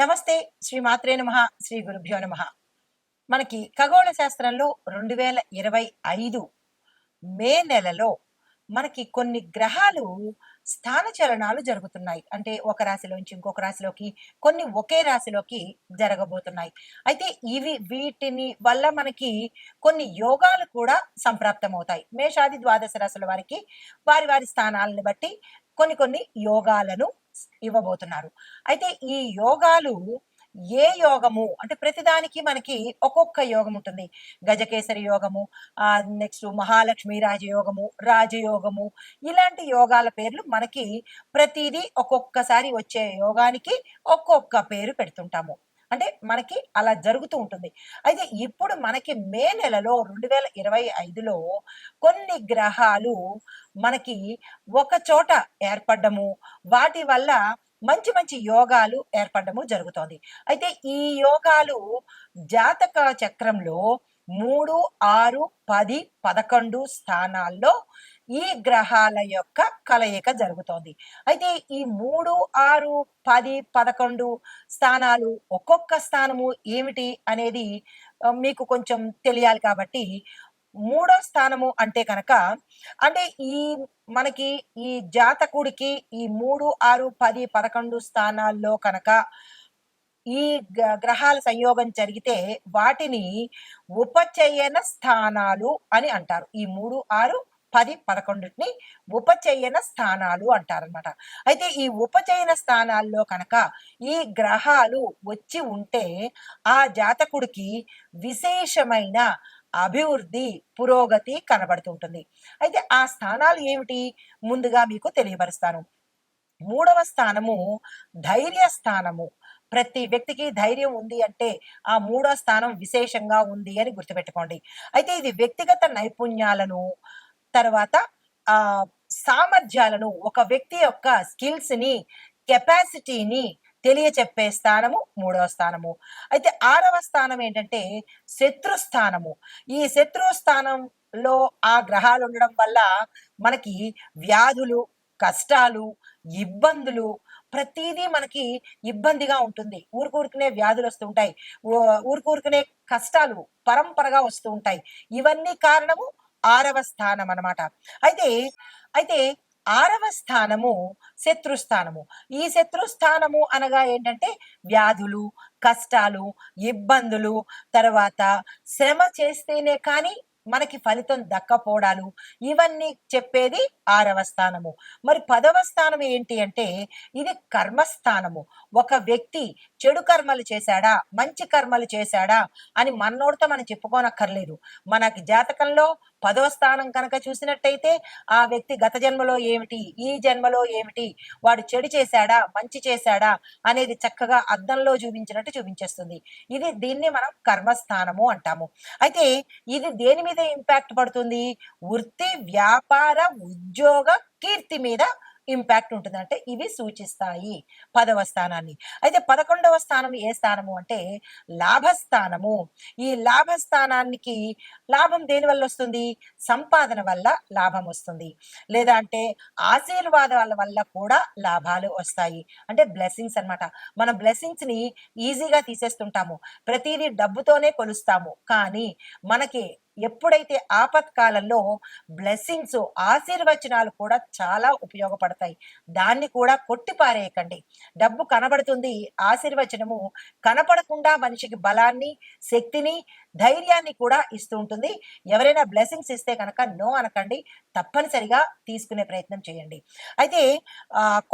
నమస్తే శ్రీ మాత్రే నమ శ్రీ గురుభ్యో నమ. మనకి ఖగోళ శాస్త్రంలో రెండు వేల ఇరవై ఐదు మే నెలలో మనకి కొన్ని గ్రహాలు స్థానచలనాలు జరుగుతున్నాయి. అంటే ఒక రాశిలోంచి ఇంకొక రాశిలోకి కొన్ని ఒకే రాశిలోకి జరగబోతున్నాయి. అయితే ఇవి వీటిని వల్ల మనకి కొన్ని యోగాలు కూడా సంప్రాప్తమవుతాయి. మేషాది ద్వాదశ రాశుల వారికి వారి వారి స్థానాలను బట్టి కొన్ని కొన్ని యోగాలను ఇవ్వబోతున్నారు. అయితే ఈ యోగాలు ఏ యోగము? అంటే ప్రతిదానికి మనకి ఒక్కొక్క యోగం ఉంటుంది గజకేసరి యోగము నెక్స్ట్ మహాలక్ష్మి రాజయోగము రాజయోగము ఇలాంటి యోగాల పేర్లు మనకి ప్రతిదీ ఒక్కొక్కసారి వచ్చే యోగానికి ఒక్కొక్క పేరు పెడుతుంటాము. అంటే మనకి అలా జరుగుతూ ఉంటుంది. అయితే ఇప్పుడు మనకి మే నెలలో రెండు వేల ఇరవై ఐదులో కొన్ని గ్రహాలు మనకి ఒక చోట ఏర్పడము వాటి వల్ల మంచి మంచి యోగాలు ఏర్పడము జరుగుతోంది. అయితే ఈ యోగాలు జాతక చక్రంలో మూడు ఆరు పది పదకొండు స్థానాల్లో ఈ గ్రహాల యొక్క కలయిక జరుగుతోంది. అయితే ఈ మూడు ఆరు పది పదకొండు స్థానాలు ఒక్కొక్క స్థానము ఏమిటి అనేది మీకు కొంచెం తెలియాలి కాబట్టి మూడో స్థానము అంటే కనుక అంటే ఈ మనకి ఈ జాతకుడికి ఈ మూడు ఆరు పది పదకొండు స్థానాల్లో కనుక ఈ గ- గ్రహాల సంయోగం జరిగితే వాటిని ఉపచయన స్థానాలు అని అంటారు. ఈ మూడు ఆరు పది పదకొండుని ఉపచయన స్థానాలు అంటారనమాట అయితే ఈ ఉపచయన స్థానాల్లో కనుక ఈ గ్రహాలు వచ్చి ఉంటే ఆ జాతకుడికి విశేషమైన అభివృద్ధి పురోగతి కనబడుతుంటుంది అయితే ఆ స్థానాలు ఏమిటి? ముందుగా మీకు తెలియపరుస్తాను. మూడవ స్థానము ధైర్య స్థానము. ప్రతి వ్యక్తికి ధైర్యం ఉంది అంటే ఆ మూడో స్థానం విశేషంగా ఉంది అని గుర్తుపెట్టుకోండి. అయితే ఇది వ్యక్తిగత నైపుణ్యాలను తర్వాత ఆ సామర్థ్యాలను ఒక వ్యక్తి యొక్క స్కిల్స్ని కెపాసిటీని తెలియచెప్పే స్థానము మూడవ స్థానము. అయితే ఆరవ స్థానం ఏంటంటే శత్రు స్థానము. ఈ శత్రు స్థానంలో ఆ గ్రహాలు ఉండడం వల్ల మనకి వ్యాధులు కష్టాలు ఇబ్బందులు ప్రతిదీ మనకి ఇబ్బందిగా ఉంటుంది. ఊరుకూరుకునే వ్యాధులు వస్తుంటాయి ఊ- ఊరుకూరుకునే కష్టాలు పరంపరగా వస్తూ ఉంటాయి. ఇవన్నీ కారణము ఆరవ స్థానం అనమాట అయితే అయితే ఆరవ స్థానము శత్రుస్థానము ఈ శత్రుస్థానము అనగా ఏంటంటే వ్యాధులు కష్టాలు ఇబ్బందులు తర్వాత శ్రమ చేస్తేనే కానీ మనకి ఫలితం దక్కపోవడాలు. ఇవన్నీ చెప్పేది ఆరవ స్థానము. మరి పదవ స్థానం ఏంటి అంటే ఇది కర్మస్థానము. ఒక వ్యక్తి చెడు కర్మలు చేశాడా మంచి కర్మలు చేశాడా అని మనోడితో మనం చెప్పుకోనక్కర్లేదు. మనకి జాతకంలో పదవ స్థానం కనుక చూసినట్టయితే ఆ వ్యక్తి గత జన్మలో ఏమిటి ఈ జన్మలో ఏమిటి వాడు చెడు చేశాడా మంచి చేశాడా అనేది చక్కగా అద్దంలో చూపించినట్టు చూపించేస్తుంది. ఇది దీన్ని మనం కర్మస్థానము అంటాము. అయితే ఇది దేని మీద ఇంపాక్ట్ పడుతుంది? వృత్తి వ్యాపార ఉద్యోగ ఉద్యోగ కీర్తి మీద ఇంపాక్ట్ ఉంటుంది. అంటే ఇవి సూచిస్తాయి పదవ స్థానాన్ని. అయితే పదకొండవ స్థానం ఏ స్థానము అంటే లాభస్థానము. ఈ లాభస్థానానికి లాభం దేని వల్ల వస్తుంది? సంపాదన వల్ల లాభం వస్తుంది. లేదా అంటే ఆశీర్వాదాల వల్ల కూడా లాభాలు వస్తాయి. అంటే బ్లెస్సింగ్స్ అన్నమాట. మన బ్లెస్సింగ్స్ని ఈజీగా తీసేస్తుంటాము. ప్రతిదీ డబ్బుతోనే కొలుస్తాము. కానీ మనకి ఎప్పుడైతే ఆపత్కాలంలో బ్లెస్సింగ్స్ ఆశీర్వచనాలు కూడా చాలా ఉపయోగపడతాయి. దాన్ని కూడా కొట్టిపారేయకండి. డబ్బు కనబడుతుంది ఆశీర్వచనము కనపడకుండా మనిషికి బలాన్ని శక్తిని ధైర్యాన్ని కూడా ఇస్తూ ఉంటుంది. ఎవరైనా బ్లెస్సింగ్స్ ఇస్తే కనుక నో అనకండి. తప్పనిసరిగా తీసుకునే ప్రయత్నం చేయండి. అయితే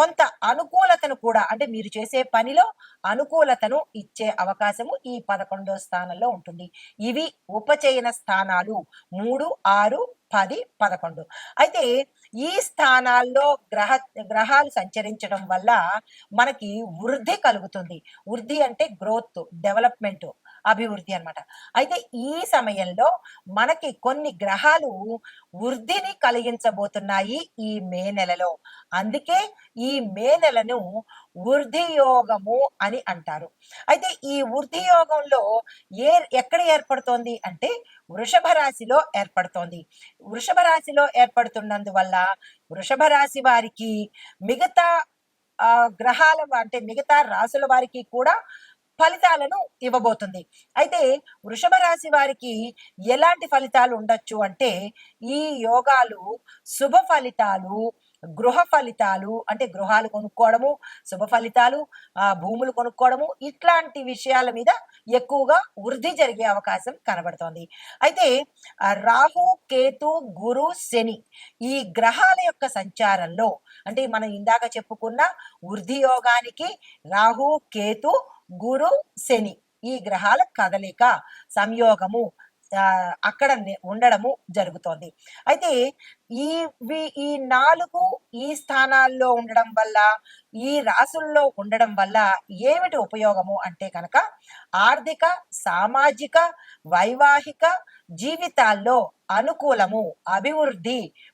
కొంత అనుకూలతను కూడా అంటే మీరు చేసే పనిలో అనుకూలతను ఇచ్చే అవకాశము ఈ పదకొండో స్థానంలో ఉంటుంది. ఇవి ఉపచయన స్థానాలు మూడు ఆరు పది పదకొండు. అయితే ఈ స్థానాల్లో గ్రహ గ్రహాలు సంచరించడం వల్ల మనకి వృద్ధి కలుగుతుంది. వృద్ధి అంటే గ్రోత్ డెవలప్మెంట్. అభివృద్ధి అన్నమాట. అయితే ఈ సమయంలో మనకి కొన్ని గ్రహాలు వృద్ధిని కలిగించబోతున్నాయి ఈ మే నెలలో. అందుకే ఈ మే నెలను వృద్ధి యోగము అని అంటారు. అయితే ఈ వృద్ధి యోగంలో ఏ ఎక్కడ ఏర్పడుతోంది అంటే వృషభ రాశిలో ఏర్పడుతోంది. వృషభ రాశిలో ఏర్పడుతున్నందువల్ల వృషభ రాశి వారికి మిగతా గ్రహాల అంటే మిగతా రాసుల వారికి కూడా ఫలితాలను ఇవ్వబోతుంది. అయితే వృషభ రాశి వారికి ఎలాంటి ఫలితాలు ఉండొచ్చు అంటే ఈ యోగాలు శుభ ఫలితాలు గృహ ఫలితాలు అంటే గృహాలు కొనుక్కోవడము శుభ ఫలితాలు ఆ భూములు కొనుక్కోవడము ఇట్లాంటి విషయాల మీద ఎక్కువగా వృద్ధి జరిగే అవకాశం కనబడుతోంది. అయితే రాహు కేతు గురు శని ఈ గ్రహాల యొక్క సంచారంలో అంటే మనం ఇందాక చెప్పుకున్న వృద్ధి యోగానికి రాహు కేతు గురు శని ఈ గ్రహాల కదలిక సంయోగము అక్కడ ఉండడము జరుగుతోంది. అయితే ఈ ఈ నాలుగు ఈ స్థానాల్లో ఉండడం వల్ల ఈ రాసుల్లో ఉండడం వల్ల ఏమిటి ఉపయోగము అంటే కనుక ఆర్థిక సామాజిక వైవాహిక జీవితాల్లో అనుకూలము అభివృద్ధి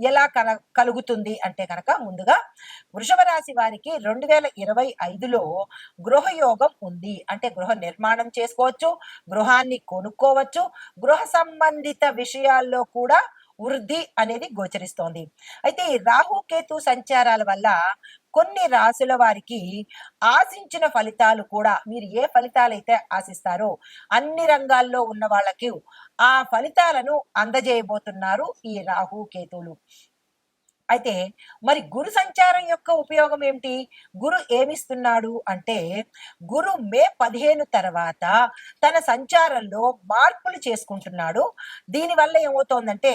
ఎలా కల కలుగుతుంది అంటే కనుక ముందుగా వృషభ రాశి వారికి రెండు వేల ఇరవై ఐదులో గృహయోగం ఉంది. అంటే గృహ నిర్మాణం చేసుకోవచ్చు గృహాన్ని కొనుక్కోవచ్చు గృహ సంబంధిత విషయాల్లో కూడా వృద్ధి అనేది గోచరిస్తోంది. అయితే ఈ రాహుకేతు సంచారాల వల్ల కొన్ని రాసుల వారికి ఆశించిన ఫలితాలు కూడా మీరు ఏ ఫలితాలైతే ఆశిస్తారో అన్ని రంగాల్లో ఉన్న వాళ్ళకి ఆ ఫలితాలను అందజేయబోతున్నారు ఈ రాహు కేతువులు. అయితే మరి గురు సంచారం యొక్క ఉపయోగం ఏమిటి? గురు ఏమిస్తున్నాడు అంటే గురు మే పదిహేను తర్వాత తన సంచారంలో మార్పులు చేసుకుంటున్నాడు. దీనివల్ల ఏమవుతోందంటే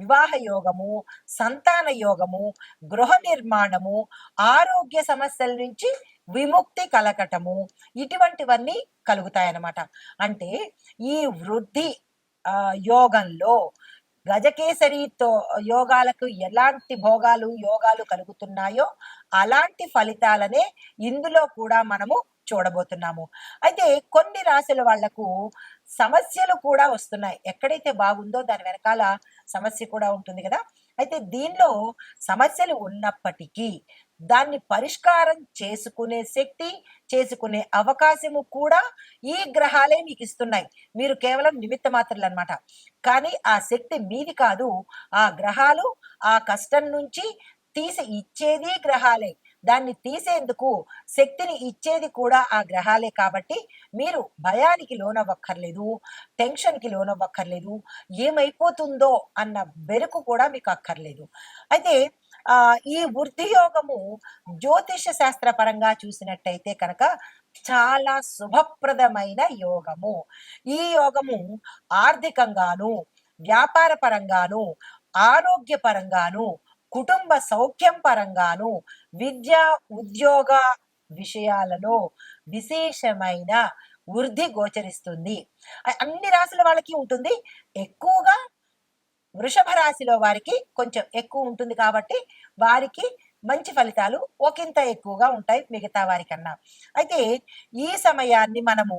వివాహ యోగము సంతాన యోగము గృహ నిర్మాణము ఆరోగ్య సమస్యల నుంచి విముక్తి కలగటము ఇటువంటివన్నీ కలుగుతాయన్నమాట. అంటే ఈ వృద్ధి యోగంలో గజకేసరితో యోగాలకు ఎలాంటి భోగాలు యోగాలు కలుగుతున్నాయో అలాంటి ఫలితాలనే ఇందులో కూడా మనము చూడబోతున్నాము. అయితే కొన్ని రాశుల వాళ్ళకు సమస్యలు కూడా వస్తున్నాయి. ఎక్కడైతే బాగుందో దాని వెనకాల సమస్య కూడా ఉంటుంది కదా. అయితే దీనిలో సమస్యలు ఉన్నప్పటికీ దాన్ని పరిష్కారం చేసుకునే శక్తి చేసుకునే అవకాశము కూడా ఈ గ్రహాలే మీకు ఇస్తున్నాయి. మీరు కేవలం నిమిత్త మాత్రలు అనమాట కానీ ఆ శక్తి మీది కాదు. ఆ గ్రహాలు ఆ కష్టం నుంచి తీసి ఇచ్చేది గ్రహాలే. దాన్ని తీసేందుకు శక్తిని ఇచ్చేది కూడా ఆ గ్రహాలే కాబట్టి మీరు భయానికి లోనవ్వక్కర్లేదు టెన్షన్కి లోనవ్వక్కర్లేదు ఏమైపోతుందో అన్న బెరుకు కూడా మీకు అక్కర్లేదు అయితే ఈ వృద్ధి యోగము జ్యోతిష శాస్త్ర పరంగా చూసినట్టయితే కనుక చాలా శుభప్రదమైన యోగము. ఈ యోగము ఆర్థికంగాను వ్యాపార పరంగాను ఆరోగ్య పరంగాను కుటుంబ సౌఖ్యం పరంగాను విద్య ఉద్యోగ విషయాలలో విశేషమైన వృద్ధి గోచరిస్తుంది. అన్ని రాశుల వాళ్ళకి ఉంటుంది. ఎక్కువగా వృషభ రాశిలో వారికి కొంచెం ఎక్కువ ఉంటుంది కాబట్టి వారికి మంచి ఫలితాలు ఒకంత ఎక్కువగా ఉంటాయి మిగతా వారికన్నా. అయితే ఈ సమయాన్ని మనము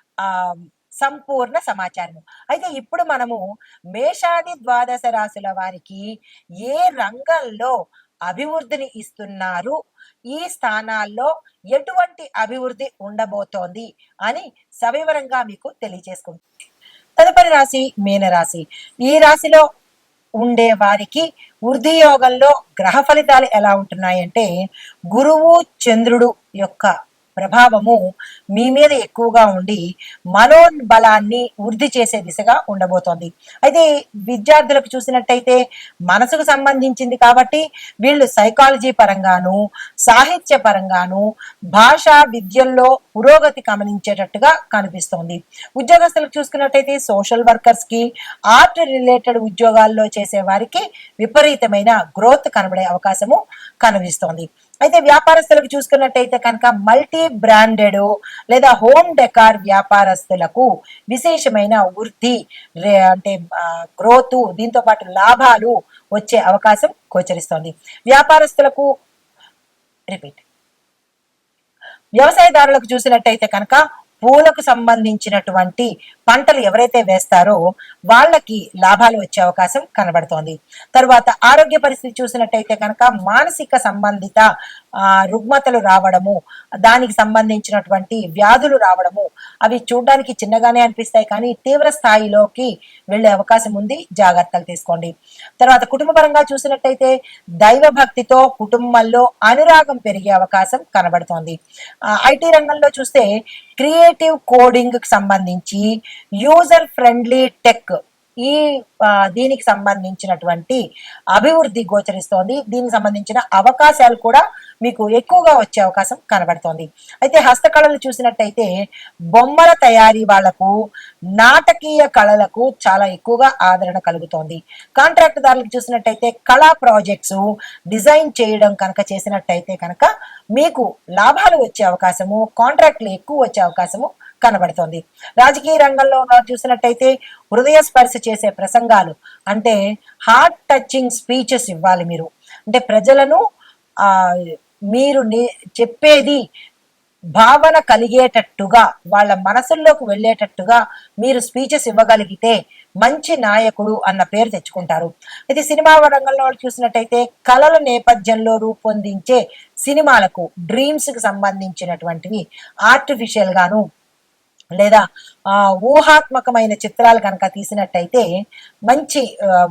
సంపూర్ణ సమాచారము. అయితే ఇప్పుడు మనము మేషాది ద్వాదశ రాశుల వారికి ఏ రంగంలో అభివృద్ధిని ఇస్తున్నారు? ఈ స్థానాల్లో ఎటువంటి అభివృద్ధి ఉండబోతోంది అని సవివరంగా మీకు తెలియజేసుకుంటాం తదుపరి రాశి మీనరాశి ఈ రాశిలో ఉండే వారికి వృద్ధి యోగంలో గ్రహ ఫలితాలు ఎలా ఉంటున్నాయంటే గురువు చంద్రుడు యొక్క ప్రభావము మీ మీద ఎక్కువగా ఉండి మనోబలాన్ని వృద్ధి చేసే దిశగా ఉండబోతోంది. అయితే విద్యార్థులకు చూసినట్టయితే మనసుకు సంబంధించింది కాబట్టి వీళ్ళు సైకాలజీ పరంగాను సాహిత్య పరంగాను భాషా విద్యల్లో పురోగతి గమనించేటట్టుగా కనిపిస్తోంది. ఉద్యోగస్తులకు చూసుకున్నట్టయితే సోషల్ వర్కర్స్కి ఆర్ట్ రిలేటెడ్ ఉద్యోగాల్లో చేసే వారికి విపరీతమైన గ్రోత్ కనబడే అవకాశము కనిపిస్తోంది. అయితే వ్యాపారస్తులకు చూసుకున్నట్టయితే కనుక మల్టీ బ్రాండెడ్ లేదా హోమ్ డెకార్ వ్యాపారస్తులకు విశేషమైన వృద్ధి అంటే గ్రోత్ దీంతో పాటు లాభాలు వచ్చే అవకాశం గోచరిస్తోంది. వ్యాపారస్తులకు రిపీట్ వ్యవసాయదారులకు చూసినట్టయితే కనుక పూలకు సంబంధించినటువంటి పంటలు ఎవరైతే వేస్తారో వాళ్ళకి లాభాలు వచ్చే అవకాశం కనబడుతోంది. తర్వాత ఆరోగ్య పరిస్థితి చూసినట్టయితే కనుక మానసిక సంబంధిత ఆ, రుగ్మతలు రావడము దానికి సంబంధించినటువంటి వ్యాధులు రావడము అవి చూడడానికి చిన్నగానే అనిపిస్తాయి కానీ తీవ్ర స్థాయిలోకి వెళ్ళే అవకాశం ఉంది. జాగ్రత్తలు తీసుకోండి. తర్వాత కుటుంబ పరంగా చూసినట్టయితే దైవ భక్తితో కుటుంబంలో అనురాగం పెరిగే అవకాశం కనబడుతోంది. ఐటీ రంగంలో చూస్తే క్రియేటివ్ కోడింగ్ సంబంధించి యూజర్ ఫ్రెండ్లీ టెక్. ఈ దీనికి సంబంధించినటువంటి అభివృద్ధి గోచరిస్తోంది. దీనికి సంబంధించిన అవకాశాలు కూడా మీకు ఎక్కువగా వచ్చే అవకాశం కనబడుతోంది. అయితే హస్తకళలు చూసినట్టయితే బొమ్మల తయారీ వాళ్ళకు నాటకీయ కళలకు చాలా ఎక్కువగా ఆదరణ కలుగుతోంది. కాంట్రాక్ట్దారులకు చూసినట్టయితే కళా ప్రాజెక్ట్స్ డిజైన్ చేయడం కనుక చేసినట్టయితే కనుక మీకు లాభాలు వచ్చే అవకాశము కాంట్రాక్ట్లు ఎక్కువ వచ్చే అవకాశము కనబడుతోంది. రాజకీయ రంగంలో చూసినట్టయితే హృదయ స్పర్శ చేసే ప్రసంగాలు అంటే హార్ట్ టచింగ్ స్పీచెస్ ఇవ్వాలి మీరు. అంటే ప్రజలను మీరు నే- చెప్పేది భావన కలిగేటట్టుగా వాళ్ళ మనసుల్లోకి వెళ్ళేటట్టుగా మీరు స్పీచెస్ ఇవ్వగలిగితే మంచి నాయకుడు అన్న పేరు తెచ్చుకుంటారు. అయితే సినిమా రంగంలో వాళ్ళు చూసినట్టయితే కళల నేపథ్యంలో రూపొందించే సినిమాలకు డ్రీమ్స్కి సంబంధించినటువంటివి ఆర్టిఫిషియల్గాను లేదా ఆ, ఊహాత్మకమైన చిత్రాలు కనుక తీసినట్టయితే మంచి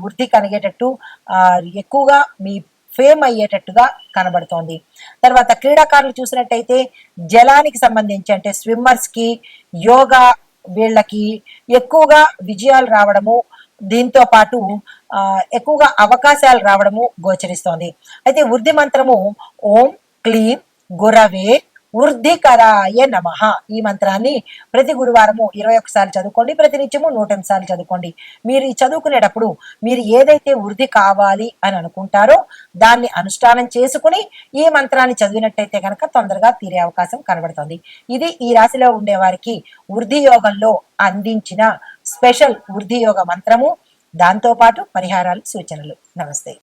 వృద్ధి కలిగేటట్టు ఎక్కువగా మీ ఫేమ్ అయ్యేటట్టుగా కనబడుతోంది. తర్వాత క్రీడాకారులు చూసినట్టయితే జలానికి సంబంధించి అంటే స్విమ్మర్స్కి యోగా వీళ్ళకి ఎక్కువగా విజయాలు రావడము దీంతో పాటు ఆ, ఎక్కువగా అవకాశాలు రావడము గోచరిస్తోంది. అయితే వృద్ధి మంత్రము ఓం క్లీం గురవే వృద్ధికరాయ నమ. ఈ మంత్రాన్ని ప్రతి గురువారము ఇరవై ఒకసారి చదువుకోండి ప్రతి నిత్యము నూట ఎనిమిది సార్లు చదువుకోండి. మీరు ఈ చదువుకునేటప్పుడు మీరు ఏదైతే వృద్ధి కావాలి అని అనుకుంటారో దాన్ని అనుష్ఠానం చేసుకుని ఈ మంత్రాన్ని చదివినట్టయితే కనుక తొందరగా తీరే అవకాశం కనబడుతుంది. ఇది ఈ రాశిలో ఉండే వారికి వృద్ధి యోగంలో అందించిన స్పెషల్ వృద్ధి యోగ మంత్రము. దాంతో పాటు పరిహారాలు సూచనలు. నమస్తే.